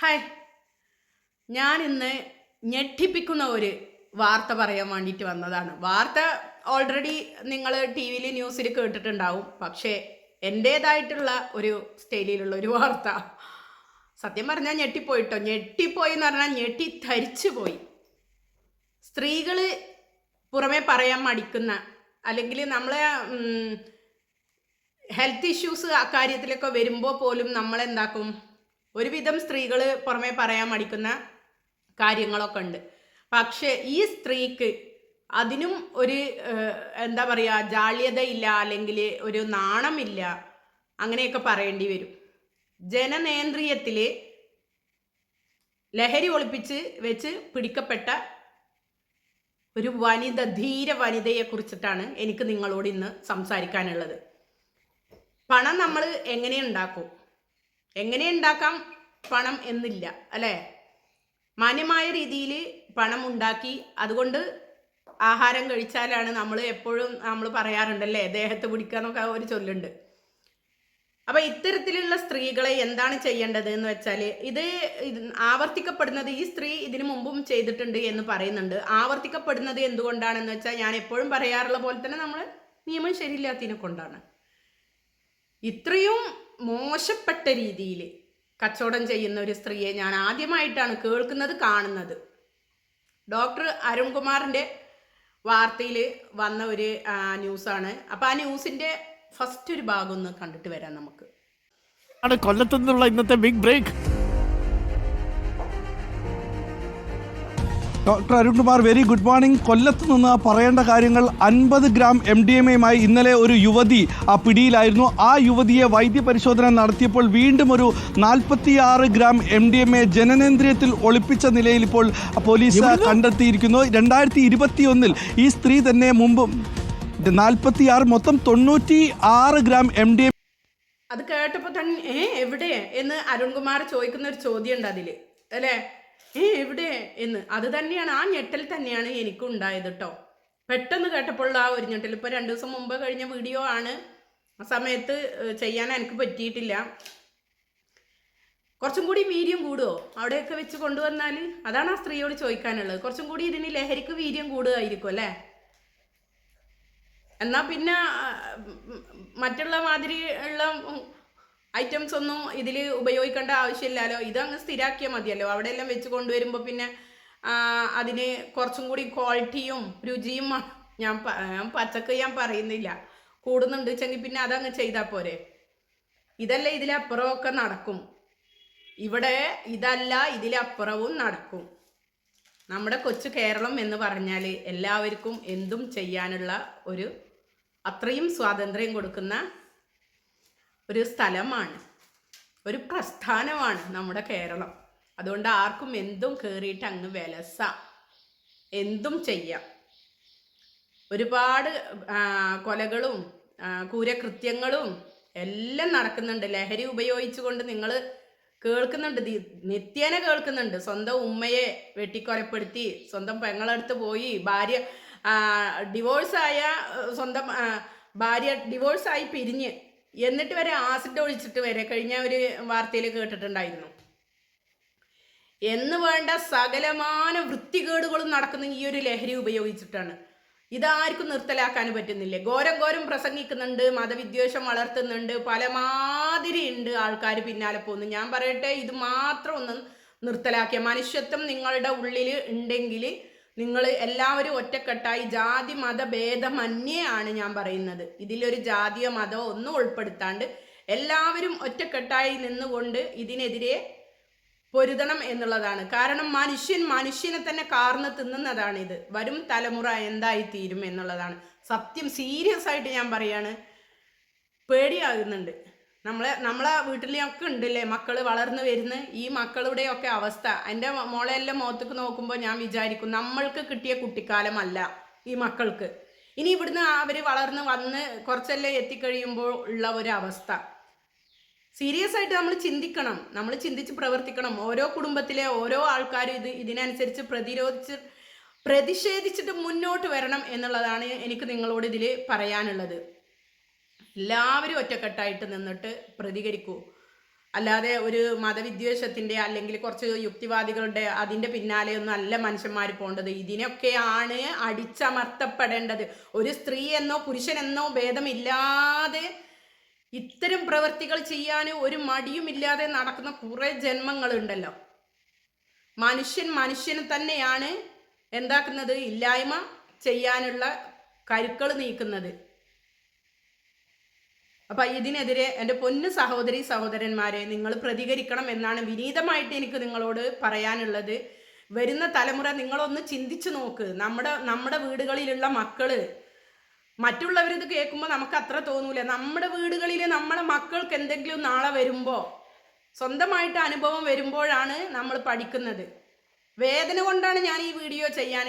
Hi. ഞാൻ ഇന്ന് ഞെട്ടിപ്പിക്കുന്ന ഒരു വാർത്ത പറയാൻ വേണ്ടിയിട്ട് വന്നതാണ്. വാർത്ത ഓൾറെഡി നിങ്ങൾ ടി വിയിൽ ന്യൂസിൽ കേട്ടിട്ടുണ്ടാവും. പക്ഷേ എന്റേതായിട്ടുള്ള ഒരു സ്റ്റൈലിലുള്ള ഒരു വാർത്ത. സത്യം പറഞ്ഞാൽ ഞെട്ടിപ്പോയിട്ടോ? ഞെട്ടിപ്പോയി എന്ന് പറഞ്ഞാൽ ഞെട്ടി ധരിച്ചു പോയി സ്ത്രീകൾ പുറമെ പറയാൻ മടിക്കുന്ന അല്ലെങ്കിൽ നമ്മളെ ഹെൽത്ത് ഇഷ്യൂസ് അക്കാര്യത്തിലൊക്കെ വരുമ്പോൾ പോലും നമ്മളെന്താക്കും? ഒരുവിധം സ്ത്രീകൾ പുറമെ പറയാൻ മടിക്കുന്ന കാര്യങ്ങളൊക്കെ ഉണ്ട്. പക്ഷേ ഈ സ്ത്രീക്ക് അതിനും ഒരു എന്താ പറയുക ജാള്യതയില്ല അല്ലെങ്കിൽ ഒരു നാണമില്ല അങ്ങനെയൊക്കെ പറയേണ്ടി വരും. ജനനേന്ദ്രിയത്തിൽ ലഹരി ഒളിപ്പിച്ച് വെച്ച് പിടിക്കപ്പെട്ട ഒരു വനിത ധീര വനിതയെ കുറിച്ചിട്ടാണ് എനിക്ക് നിങ്ങളോട് ഇന്ന് സംസാരിക്കാനുള്ളത്. പണം നമ്മൾ എങ്ങനെ ഉണ്ടാക്കും? എങ്ങനെ ഉണ്ടാക്കാം പണം എന്നില്ല അല്ലേ? മാന്യമായ രീതിയിൽ പണം ഉണ്ടാക്കി അതുകൊണ്ട് ആഹാരം കഴിച്ചാലാണ് നമ്മൾ എപ്പോഴും നമ്മൾ പറയാറുണ്ടല്ലേ ദേഹത്ത് പിടിക്കാന്നൊക്കെ ഒരു ചൊല്ലുണ്ട്. അപ്പൊ ഇത്തരത്തിലുള്ള സ്ത്രീകളെ എന്താണ് ചെയ്യേണ്ടത് എന്ന് വെച്ചാൽ ഇത് ആവർത്തിക്കപ്പെടുന്നത് ഈ സ്ത്രീ ഇതിനു മുമ്പും ചെയ്തിട്ടുണ്ട് എന്ന് പറയുന്നുണ്ട്. ആവർത്തിക്കപ്പെടുന്നത് എന്തുകൊണ്ടാണെന്ന് വെച്ചാൽ ഞാൻ എപ്പോഴും പറയാറുള്ള പോലെ തന്നെ നമ്മൾ നിയമം ശരിയില്ലാത്തതിനെ കൊണ്ടാണ്. ഇത്രയും മോശപ്പെട്ട രീതിയിൽ കച്ചവടം ചെയ്യുന്ന ഒരു സ്ത്രീയെ ഞാൻ ആദ്യമായിട്ടാണ് കേൾക്കുന്നത് കാണുന്നത്. ഡോക്ടർ അരുൺകുമാറിന്റെ വാർത്തയിൽ വന്ന ഒരു ന്യൂസാണ്. അപ്പോൾ ആ ന്യൂസിന്റെ ഫസ്റ്റ് ഒരു ഭാഗം ഒന്ന് കണ്ടിട്ട് വരാം നമുക്ക്. ആണ് കൊല്ലത്തു നിന്നുള്ള ഇന്നത്തെ big break doctor Arunkumar very good morning കൊല്ലത്ത് നിന്ന് പറയേണ്ട കാര്യങ്ങൾ അൻപത് ഗ്രാം എം ഡി എം എയുമായി ഇന്നലെ ഒരു യുവതി ആ പിടിയിലായിരുന്നു. ആ യുവതിയെ വൈദ്യപരിശോധന നടത്തിയപ്പോൾ വീണ്ടും ഒരു നാൽപ്പത്തിയാറ് gram M D M A ജനനേന്ദ്രിയത്തിൽ ഒളിപ്പിച്ച നിലയിൽ ഇപ്പോൾ പോലീസ് കണ്ടെത്തിയിരിക്കുന്നു. രണ്ടായിരത്തി ഇരുപത്തിയൊന്നിൽ ഈ സ്ത്രീ തന്നെ മുമ്പ് നാൽപ്പത്തിയാറ് മൊത്തം തൊണ്ണൂറ്റി ആറ് ഗ്രാം എം ഡി എം അത് കേട്ടപ്പോൾ തന്നെ ഏ എവിടെ? എന്ന് അരുൺകുമാർ ചോദിക്കുന്ന ഒരു ചോദ്യം ഉണ്ട് അതിൽ അല്ലേ? ഏ എവിടെ? എന്ന്. അത് തന്നെയാണ് ആ ഞെട്ടൽ തന്നെയാണ് എനിക്കും ഉണ്ടായത് കേട്ടോ പെട്ടെന്ന് കേട്ടപ്പോൾ ആ ഒരു ഞെട്ടൽ. ഇപ്പോൾ രണ്ട് ദിവസം മുമ്പ് കഴിഞ്ഞ വീഡിയോ ആണ്. ആ സമയത്ത് ചെയ്യാൻ എനിക്ക് പറ്റിയിട്ടില്ല. കുറച്ചും കൂടി വീര്യം കൂടുമോ അവിടെയൊക്കെ വെച്ച് കൊണ്ടുവന്നാൽ അതാണ് ആ സ്ത്രീയോട് ചോദിക്കാനുള്ളത്. കുറച്ചും കൂടി ഇതിന് ലഹരിക്ക് വീര്യം കൂടുമായിരിക്കും അല്ലേ? എന്നാൽ പിന്നെ മറ്റുള്ള മാതിരി ഉള്ള ഐറ്റംസ് ഒന്നും ഇതിൽ ഉപയോഗിക്കേണ്ട ആവശ്യമില്ലല്ലോ. ഇതങ്ങ് സ്ഥിരാക്കിയാൽ മതിയല്ലോ. അവിടെ എല്ലാം വെച്ച് കൊണ്ടുവരുമ്പോൾ പിന്നെ അതിന് കുറച്ചും കൂടി ക്വാളിറ്റിയും രുചിയും ഞാൻ പച്ചക്ക് ഞാൻ പറയുന്നില്ല. കൂടുന്നുണ്ട് വെച്ചെങ്കിൽ പിന്നെ അതങ്ങ് ചെയ്താൽ പോരെ. ഇതല്ല ഇതിലപ്പുറമൊക്കെ നടക്കും. ഇവിടെ ഇതല്ല ഇതിലപ്പുറവും നടക്കും. നമ്മുടെ കൊച്ചു കേരളം എന്ന് പറഞ്ഞാൽ എല്ലാവർക്കും എന്തും ചെയ്യാനുള്ള ഒരു അത്രയും സ്വാതന്ത്ര്യം കൊടുക്കുന്ന ഒരു സ്ഥലമാണ്. ഒരു പ്രസ്ഥാനമാണ് നമ്മുടെ കേരളം. അതുകൊണ്ട് ആർക്കും എന്തും കയറിയിട്ട് അങ്ങ് വിലസാം. എന്തും ചെയ്യാം. ഒരുപാട് കൊലകളും കൂരകൃത്യങ്ങളും എല്ലാം നടക്കുന്നുണ്ട്. ലഹരി ഉപയോഗിച്ചുകൊണ്ട് നിങ്ങൾ കേൾക്കുന്നുണ്ട്. നിത്യേന കേൾക്കുന്നുണ്ട്. സ്വന്തം ഉമ്മയെ വെട്ടിക്കൊലപ്പെടുത്തി സ്വന്തം പെങ്ങളടുത്ത് പോയി ഭാര്യ ഡിവോഴ്സായ സ്വന്തം ഭാര്യ ഡിവോഴ്സായി പിരിഞ്ഞ് എന്നിട്ട് വരെ ആസിഡ് ഒഴിച്ചിട്ട് വരെ കഴിഞ്ഞ ഒരു വാർത്തയിൽ കേട്ടിട്ടുണ്ടായിരുന്നു. എന്ന് വേണ്ട സകലമാന വൃത്തികേടുകളും നടക്കുന്ന ഈ ഒരു ലഹരി ഉപയോഗിച്ചിട്ടാണ്. ഇതാർക്കും നിർത്തലാക്കാൻ പറ്റുന്നില്ല. ഘോരം ഘോരം പ്രസംഗിക്കുന്നുണ്ട് മതവിദ്വേഷം വളർത്തുന്നുണ്ട് പലമാതിരി ഉണ്ട് ആൾക്കാർ പിന്നാലെ പോകുന്നു. ഞാൻ പറയട്ടെ ഇത് മാത്രം ഒന്ന് നിർത്തലാക്കിയ മനുഷ്യത്വം നിങ്ങളുടെ ഉള്ളിൽ ഉണ്ടെങ്കിൽ നിങ്ങൾ എല്ലാവരും ഒറ്റക്കെട്ടായി ജാതി മത ഭേദമന്യേയാണ് ഞാൻ പറയുന്നത്. ഇതിലൊരു ജാതിയോ മതമോ ഒന്നും ഉൾപ്പെടുത്താണ്ട് എല്ലാവരും ഒറ്റക്കെട്ടായി നിന്നുകൊണ്ട് ഇതിനെതിരെ പൊരുതണം എന്നുള്ളതാണ്. കാരണം മനുഷ്യൻ മനുഷ്യനെ തന്നെ കാർന്ന് ഇത് വരും തലമുറ എന്തായി തീരും എന്നുള്ളതാണ്. സത്യം സീരിയസ് ആയിട്ട് ഞാൻ പറയാണ്. പേടിയാകുന്നുണ്ട്. നമ്മളെ നമ്മളെ വീട്ടിലൊക്കെ ഉണ്ടല്ലേ മക്കൾ വളർന്നു വരുന്ന ഈ മക്കളുടെയൊക്കെ അവസ്ഥ. എന്റെ മോളെല്ലാം മുഖത്തേക്ക് നോക്കുമ്പോൾ ഞാൻ വിചാരിക്കും നമ്മൾക്ക് കിട്ടിയ കുട്ടിക്കാലമല്ല ഈ മക്കൾക്ക്. ഇനി ഇവിടുന്ന് അവർ വളർന്ന് വന്ന് കുറച്ചെല്ലാം എത്തിക്കഴിയുമ്പോൾ ഉള്ള ഒരു അവസ്ഥ സീരിയസ് ആയിട്ട് നമ്മൾ ചിന്തിക്കണം. നമ്മൾ ചിന്തിച്ച് പ്രവർത്തിക്കണം. ഓരോ കുടുംബത്തിലെ ഓരോ ആൾക്കാരും ഇത് ഇതിനനുസരിച്ച് പ്രതിരോധിച്ച് പ്രതിഷേധിച്ചിട്ട് മുന്നോട്ട് വരണം എന്നുള്ളതാണ് എനിക്ക് നിങ്ങളോട് ഇതിൽ പറയാനുള്ളത്. എല്ലാവരും ഒറ്റക്കെട്ടായിട്ട് നിന്നിട്ട് പ്രതികരിക്കൂ. അല്ലാതെ ഒരു മതവിദ്വേഷത്തിന്റെ അല്ലെങ്കിൽ കുറച്ച് യുക്തിവാദികളുടെ അതിന്റെ പിന്നാലെ ഒന്നും അല്ല മനുഷ്യന്മാർ പോകേണ്ടത് ഇതിനൊക്കെയാണ് അടിച്ചമർത്തപ്പെടേണ്ടത്. ഒരു സ്ത്രീ എന്നോ പുരുഷനെന്നോ ഭേദമില്ലാതെ ഇത്തരം പ്രവൃത്തികൾ ചെയ്യാൻ ഒരു മടിയുമില്ലാതെ നടക്കുന്ന കുറേ ജന്മങ്ങളുണ്ടല്ലോ. മനുഷ്യൻ മനുഷ്യന് തന്നെയാണ് എന്താക്കുന്നത്? ഇല്ലായ്മ ചെയ്യാനുള്ള കരുക്കൾ നീക്കുന്നത്. അപ്പൊ ഇതിനെതിരെ എന്റെ പൊന്നു സഹോദരി സഹോദരന്മാരെ നിങ്ങൾ പ്രതികരിക്കണം എന്നാണ് വിനീതമായിട്ട് എനിക്ക് നിങ്ങളോട് പറയാനുള്ളത്. വരുന്ന തലമുറ നിങ്ങളൊന്ന് ചിന്തിച്ചു നോക്ക്. നമ്മുടെ നമ്മുടെ വീടുകളിലുള്ള മക്കൾ മറ്റുള്ളവരിത് കേൾക്കുമ്പോൾ നമുക്ക് അത്ര തോന്നൂല. നമ്മുടെ വീടുകളിൽ നമ്മളെ മക്കൾക്ക് എന്തെങ്കിലും നാളെ വരുമ്പോൾ സ്വന്തമായിട്ട് അനുഭവം വരുമ്പോഴാണ് നമ്മൾ പഠിക്കുന്നത്. വേദന കൊണ്ടാണ് ഞാൻ ഈ വീഡിയോ ചെയ്യാൻ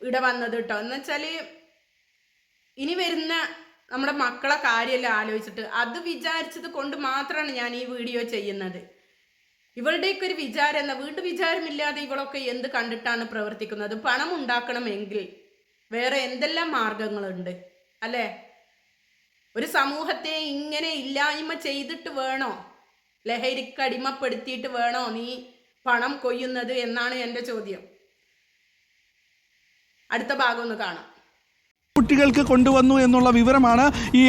ഇട വന്നത് കേട്ടോ. എന്ന് വെച്ചാൽ ഇനി വരുന്ന നമ്മുടെ മക്കളെ കാര്യമെല്ലാം ആലോചിച്ചിട്ട്. അത് വിചാരിച്ചത് കൊണ്ട് മാത്രമാണ് ഞാൻ ഈ വീഡിയോ ചെയ്യുന്നത്. ഇവളുടെയൊക്കെ ഒരു വിചാരം എന്താ? വീട്ടു വിചാരമില്ലാതെ ഇവളൊക്കെ എന്ത് കണ്ടിട്ടാണ് പ്രവർത്തിക്കുന്നത്? പണം ഉണ്ടാക്കണമെങ്കിൽ വേറെ എന്തെല്ലാം മാർഗങ്ങളുണ്ട്? അല്ലേ? ഒരു സമൂഹത്തെ ഇങ്ങനെ ഇല്ലായ്മ ചെയ്തിട്ട് വേണോ? ലഹരിക്ക് അടിമപ്പെടുത്തിയിട്ട് വേണോ നീ പണം കൊയ്യുന്നത് എന്നാണ് എന്റെ ചോദ്യം. അടുത്ത ഭാഗം ഒന്ന് കാണാം. കുട്ടികൾക്ക് കൊണ്ടുവന്നു എന്നുള്ള വിവരമാണ് ഈ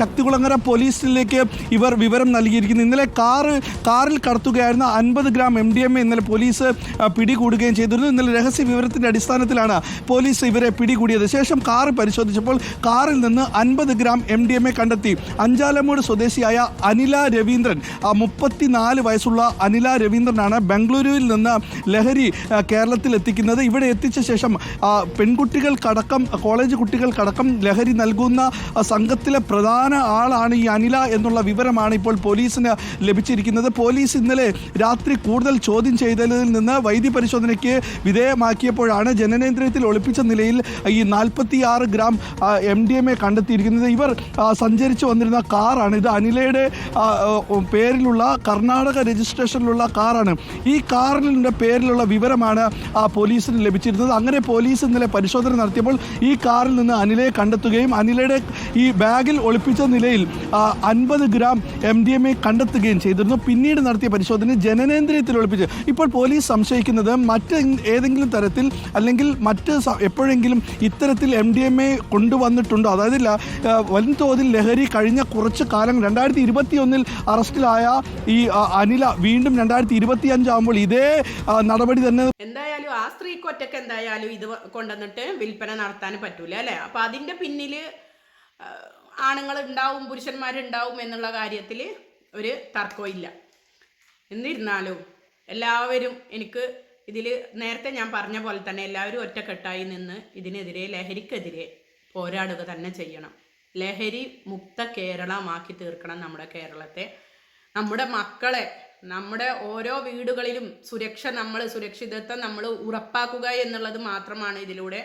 ശക്തികുളങ്ങര പോലീസിലേക്ക് ഇവർ വിവരം നൽകിയിരിക്കുന്നത്. ഇന്നലെ കാറ് കാറിൽ കടത്തുകയായിരുന്ന അൻപത് gram M D M A ഇന്നലെ പോലീസ് പിടികൂടുകയും ചെയ്തിരുന്നു. ഇന്നലെ രഹസ്യ വിവരത്തിന്റെ അടിസ്ഥാനത്തിലാണ് പോലീസ് ഇവരെ പിടികൂടിയത്. ശേഷം കാറ് പരിശോധിച്ചപ്പോൾ കാറിൽ നിന്ന് അൻപത് gram M D M A കണ്ടെത്തി. അഞ്ചാലമൂട് സ്വദേശിയായ അനില രവീന്ദ്രൻ മുപ്പത്തിനാല് വയസ്സുള്ള അനില രവീന്ദ്രനാണ് ബംഗളൂരുവിൽ നിന്ന് ലഹരി കേരളത്തിൽ എത്തിക്കുന്നത് ഇവിടെ എത്തിച്ച ശേഷം പെൺകുട്ടികൾക്കടക്കം കോളേജ് കുട്ടികൾക്കടക്കം ലഹരി നൽകുന്ന സംഘത്തിലെ പ്രധാന ആളാണ് ഈ അനില എന്നുള്ള വിവരമാണ് ഇപ്പോൾ പോലീസിന് ലഭിച്ചിരിക്കുന്നത്. പോലീസ് ഇന്നലെ രാത്രി കൂടുതൽ ചോദ്യം ചെയ്തതിൽ നിന്ന് വൈദ്യ പരിശോധനയ്ക്ക് വിധേയമാക്കിയപ്പോഴാണ് ജനനേന്ദ്രിയത്തിൽ ഒളിപ്പിച്ച നിലയിൽ ഈ നാൽപ്പത്തി ആറ് gram M D M A കണ്ടെത്തിയിരിക്കുന്നത്. ഇവർ സഞ്ചരിച്ചു വന്നിരുന്ന കാറാണ്. ഇത് അനിലയുടെ പേരിലുള്ള കർണാടക രജിസ്ട്രേഷനിലുള്ള കാറാണ്. ഈ കാറിന്റെ പേരിലുള്ള വിവരമാണ് പോലീസിന് ലഭിച്ചിരുന്നത്. അങ്ങനെ പോലീസ് ഇന്നലെ പരിശോധന നടത്തിയപ്പോൾ ഈ കാറിൽ നിന്ന് അനിലയെ കണ്ടെത്തുകയും അനിലയുടെ ഈ ബാഗിൽ ഒളിപ്പിച്ച നിലയിൽ അൻപത് gram M D M A കണ്ടെത്തുകയും ചെയ്തിരുന്നു. പിന്നീട് നടത്തിയ പരിശോധന ജനനേന്ദ്രിയത്തിൽ ഒളിപ്പിച്ച്. ഇപ്പോൾ പോലീസ് സംശയിക്കുന്നത് മറ്റ് ഏതെങ്കിലും തരത്തിൽ അല്ലെങ്കിൽ മറ്റ് എപ്പോഴെങ്കിലും ഇത്തരത്തിൽ എം ഡി എം എ കൊണ്ടുവന്നിട്ടുണ്ടോ? അതായത് വൻതോതിൽ ലഹരി കഴിഞ്ഞ കുറച്ച് കാലം രണ്ടായിരത്തി ഇരുപത്തി ഒന്നിൽ അറസ്റ്റിലായ ഈ അനില വീണ്ടും രണ്ടായിരത്തി ഇരുപത്തി അഞ്ചാകുമ്പോൾ ഇതേ നടപടി തന്നെ എന്തായാലും ആ സ്ത്രീക്ക് ഒറ്റയ്ക്ക് എന്തായാലും ഇത് കൊണ്ടുവന്നിട്ട് വിൽപ്പന നടത്താൻ പറ്റൂല അപ്പൊ അതിന്റെ പിന്നിൽ ആണുങ്ങൾ ഉണ്ടാവും പുരുഷന്മാരുണ്ടാവും എന്നുള്ള കാര്യത്തിൽ ഒരു തർക്കവും ഇല്ല. എന്നിരുന്നാലും എല്ലാവരും എനിക്ക് ഇതിൽ നേരത്തെ ഞാൻ പറഞ്ഞ പോലെ തന്നെ എല്ലാവരും ഒറ്റക്കെട്ടായി നിന്ന് ഇതിനെതിരെ ലഹരിക്കെതിരെ പോരാടുക തന്നെ ചെയ്യണം. ലഹരി മുക്ത കേരളമാക്കി തീർക്കണം നമ്മുടെ കേരളത്തെ. നമ്മുടെ മക്കളെ നമ്മുടെ ഓരോ വീടുകളിലും സുരക്ഷ നമ്മൾ സുരക്ഷിതത്വം നമ്മൾ ഉറപ്പാക്കുക എന്നുള്ളത് മാത്രമാണ് ഇതിലൂടെ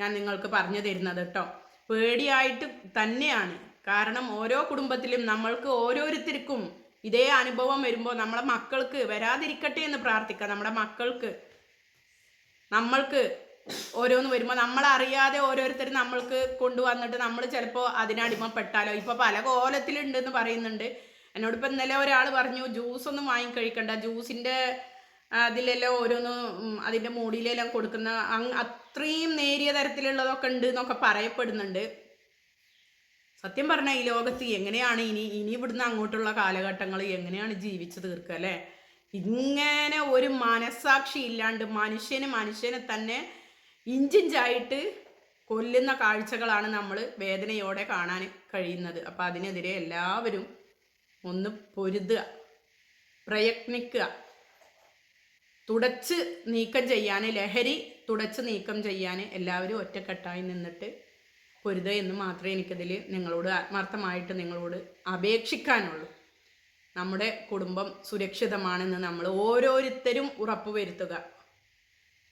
ഞാൻ നിങ്ങൾക്ക് പറഞ്ഞു തരുന്നത് കേട്ടോ പേടിയായിട്ട് തന്നെയാണ്. കാരണം ഓരോ കുടുംബത്തിലും നമ്മൾക്ക് ഓരോരുത്തർക്കും ഇതേ അനുഭവം വരുമ്പോൾ നമ്മളെ മക്കൾക്ക് വരാതിരിക്കട്ടെ എന്ന് പ്രാർത്ഥിക്കാം നമ്മുടെ മക്കൾക്ക് നമ്മൾക്ക് ഓരോന്ന് വരുമ്പോൾ നമ്മളറിയാതെ ഓരോരുത്തർ നമ്മൾക്ക് കൊണ്ടുവന്നിട്ട് നമ്മൾ ചിലപ്പോൾ അതിനടിമപ്പെട്ടാലോ ഇപ്പോൾ പല കോലത്തിലുണ്ടെന്ന് പറയുന്നുണ്ട്. എന്നോട് ഇപ്പം ഇന്നലെ ഒരാൾ പറഞ്ഞു ജ്യൂസ് ഒന്നും വാങ്ങിക്കഴിക്കണ്ട. ജ്യൂസിന്റെ അതിലെല്ലാം ഓരോന്ന് അതിന്റെ മൂടിയിലെല്ലാം കൊടുക്കുന്ന അത്രയും നേരിയ തരത്തിലുള്ളതൊക്കെ ഉണ്ട് എന്നൊക്കെ പറയപ്പെടുന്നുണ്ട്. സത്യം പറഞ്ഞാൽ ഈ ലോകത്ത് എങ്ങനെയാണ് ഇനി ഇനി ഇവിടുന്ന് അങ്ങോട്ടുള്ള കാലഘട്ടങ്ങൾ എങ്ങനെയാണ് ജീവിച്ചു തീർക്കുക അല്ലേ? ഇങ്ങനെ ഒരു മനസാക്ഷി ഇല്ലാണ്ട് മനുഷ്യന് മനുഷ്യനെ തന്നെ ഇഞ്ചിഞ്ചായിട്ട് കൊല്ലുന്ന കാഴ്ചകളാണ് നമ്മൾ വേദനയോടെ കാണാൻ കഴിയുന്നത്. അപ്പം അതിനെതിരെ എല്ലാവരും ഒന്ന് പൊരുതുക പ്രയത്നിക്കുക. തുടച്ച് നീക്കം ചെയ്യാൻ ലഹരി തുടച്ച് നീക്കം ചെയ്യാൻ എല്ലാവരും ഒറ്റക്കെട്ടായി നിന്നിട്ട് പൊരുത എന്ന് മാത്രമേ എനിക്കതിൽ നിങ്ങളോട് ആത്മാർത്ഥമായിട്ട് നിങ്ങളോട് അപേക്ഷിക്കാനുള്ളൂ. നമ്മുടെ കുടുംബം സുരക്ഷിതമാണെന്ന് നമ്മൾ ഓരോരുത്തരും ഉറപ്പ് വരുത്തുക.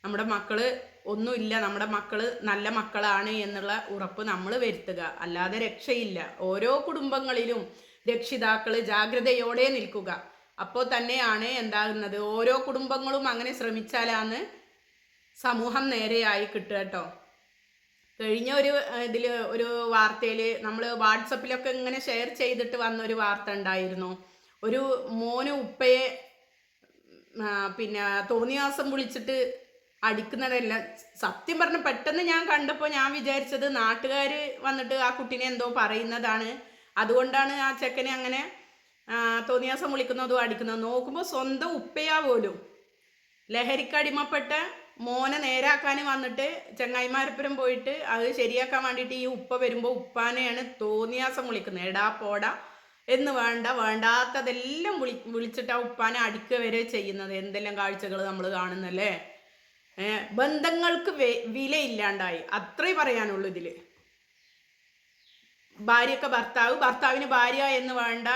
നമ്മുടെ മക്കൾ ഒന്നുമില്ല നമ്മുടെ മക്കൾ നല്ല മക്കളാണ് എന്നുള്ള ഉറപ്പ് നമ്മൾ വരുത്തുക. അല്ലാതെ രക്ഷയില്ല. ഓരോ കുടുംബങ്ങളിലും രക്ഷിതാക്കൾ ജാഗ്രതയോടെ നിൽക്കുക. അപ്പോൾ തന്നെയാണ് എന്താകുന്നത്? ഓരോ കുടുംബങ്ങളും അങ്ങനെ ശ്രമിച്ചാലാണ് സമൂഹം നേരെയായി കിട്ടുക കേട്ടോ. കഴിഞ്ഞ ഒരു ഇതിൽ ഒരു വാർത്തയിൽ നമ്മൾ വാട്സപ്പിലൊക്കെ ഇങ്ങനെ ഷെയർ ചെയ്തിട്ട് വന്ന ഒരു വാർത്ത ഉണ്ടായിരുന്നു. ഒരു മോന് ഉപ്പയെ പിന്നെ തോന്നിയാസം വിളിച്ചിട്ട് അടിക്കുന്നതല്ല സത്യം പറഞ്ഞ പെട്ടെന്ന് ഞാൻ കണ്ടപ്പോൾ ഞാൻ വിചാരിച്ചത് നാട്ടുകാർ വന്നിട്ട് ആ കുട്ടീനെ എന്തോ പറയുന്നതാണ്. അതുകൊണ്ടാണ് ആ ചെക്കനെ അങ്ങനെ തോന്നിയാസം വിളിക്കുന്നതും അടിക്കുന്നതും നോക്കുമ്പോൾ സ്വന്തം ഉപ്പയാ പോലും. ലഹരിക്കടിമപ്പെട്ട മോനെ നേരാക്കാൻ വന്നിട്ട് ചങ്ങായിമാരപ്പുരം പോയിട്ട് അത് ശരിയാക്കാൻ വേണ്ടിയിട്ട് ഈ ഉപ്പ വരുമ്പോൾ ഉപ്പാനെയാണ് തോന്നിയാസം വിളിക്കുന്നത്. എടാ പോടാ എന്ന് വേണ്ട വേണ്ടാത്തതെല്ലാം വിളി വിളിച്ചിട്ട് ആ ഉപ്പാനെ അടിക്കുക വരെ ചെയ്യുന്നത്. എന്തെല്ലാം കാഴ്ചകൾ നമ്മൾ കാണുന്നല്ലേ? ബന്ധങ്ങൾക്ക് വിലയില്ലാണ്ടായി. അത്രേ പറയാനുള്ളൂ ഇതിൽ. ഭാര്യക്ക് ഭർത്താവ് ഭർത്താവിന് ഭാര്യ എന്ന് വേണ്ട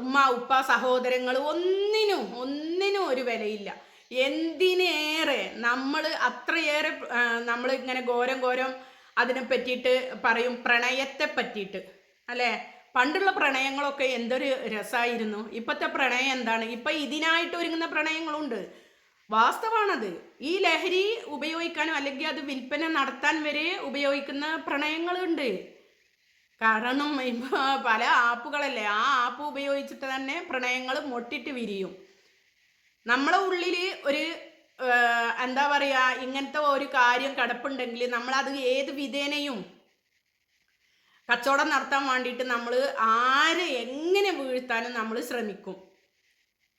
ഉമ്മ ഉപ്പ സഹോദരങ്ങൾ ഒന്നിനും ഒന്നിനും ഒരു വിലയില്ല. എന്തിനേറെ നമ്മൾ അത്രയേറെ നമ്മൾ ഇങ്ങനെ ഘോരം ഘോരം അതിനെ പറ്റിയിട്ട് പറയും പ്രണയത്തെ പറ്റിയിട്ട്. അല്ലേ? പണ്ടുള്ള പ്രണയങ്ങളൊക്കെ എന്തൊരു രസമായിരുന്നു ഇപ്പോഴത്തെ പ്രണയം എന്താണ്? ഇപ്പം ഇതിനായിട്ട് ഒരുങ്ങുന്ന പ്രണയങ്ങളുണ്ട്. വാസ്തവാണത്. ഈ ലഹരി ഉപയോഗിക്കാനും അല്ലെങ്കിൽ അത് വിൽപ്പന നടത്താൻ വരെ ഉപയോഗിക്കുന്ന പ്രണയങ്ങളുണ്ട്. കാരണം ഇപ്പൊ പല ആപ്പുകളല്ലേ ആ ആപ്പ് ഉപയോഗിച്ചിട്ട് തന്നെ പ്രണയങ്ങൾ മൊട്ടിട്ട് വിരിയും. നമ്മളെ ഉള്ളിൽ ഒരു എന്താ പറയുക ഇങ്ങനത്തെ ഒരു കാര്യം കിടപ്പുണ്ടെങ്കിൽ നമ്മളത് ഏത് വിധേനയും കച്ചവടം നടത്താൻ വേണ്ടിയിട്ട് നമ്മൾ ആരെ എങ്ങനെ വീഴ്ത്താനും നമ്മൾ ശ്രമിക്കും.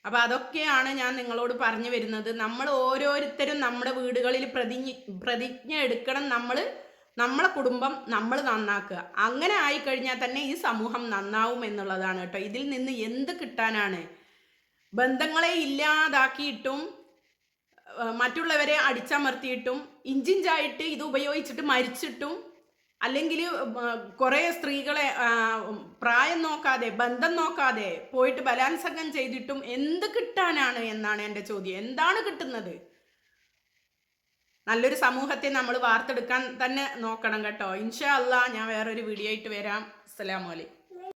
അപ്പം അതൊക്കെയാണ് ഞാൻ നിങ്ങളോട് പറഞ്ഞു വരുന്നത്. നമ്മൾ ഓരോരുത്തരും നമ്മുടെ വീടുകളിൽ പ്രതിജ്ഞ പ്രതിജ്ഞ എടുക്കണം നമ്മൾ നമ്മളെ കുടുംബം നമ്മൾ നന്നാക്കുക. അങ്ങനെ ആയിക്കഴിഞ്ഞാൽ തന്നെ ഈ സമൂഹം നന്നാവും എന്നുള്ളതാണ് കേട്ടോ. ഇതിൽ നിന്ന് എന്ത് കിട്ടാനാണ്? ബന്ധങ്ങളെ ഇല്ലാതാക്കിയിട്ടും മറ്റുള്ളവരെ അടിച്ചമർത്തിയിട്ടും ഇഞ്ചിഞ്ചായിട്ട് ഇത് ഉപയോഗിച്ചിട്ട് മരിച്ചിട്ടും അല്ലെങ്കിൽ കുറേ സ്ത്രീകളെ പ്രായം നോക്കാതെ ബന്ധം നോക്കാതെ പോയിട്ട് ബലാത്സംഗം ചെയ്തിട്ടും എന്ത് കിട്ടാനാണ് എന്നാണ് എന്റെ ചോദ്യം. എന്താണ് കിട്ടുന്നത്? നല്ലൊരു സമൂഹത്തെ നമ്മൾ വാർത്തെടുക്കാൻ തന്നെ നോക്കണം കേട്ടോ. ഇൻഷാ അല്ലാ ഞാൻ വേറൊരു വീഡിയോ ആയിട്ട് വരാം. അസ്സലാമു അലൈക്കും.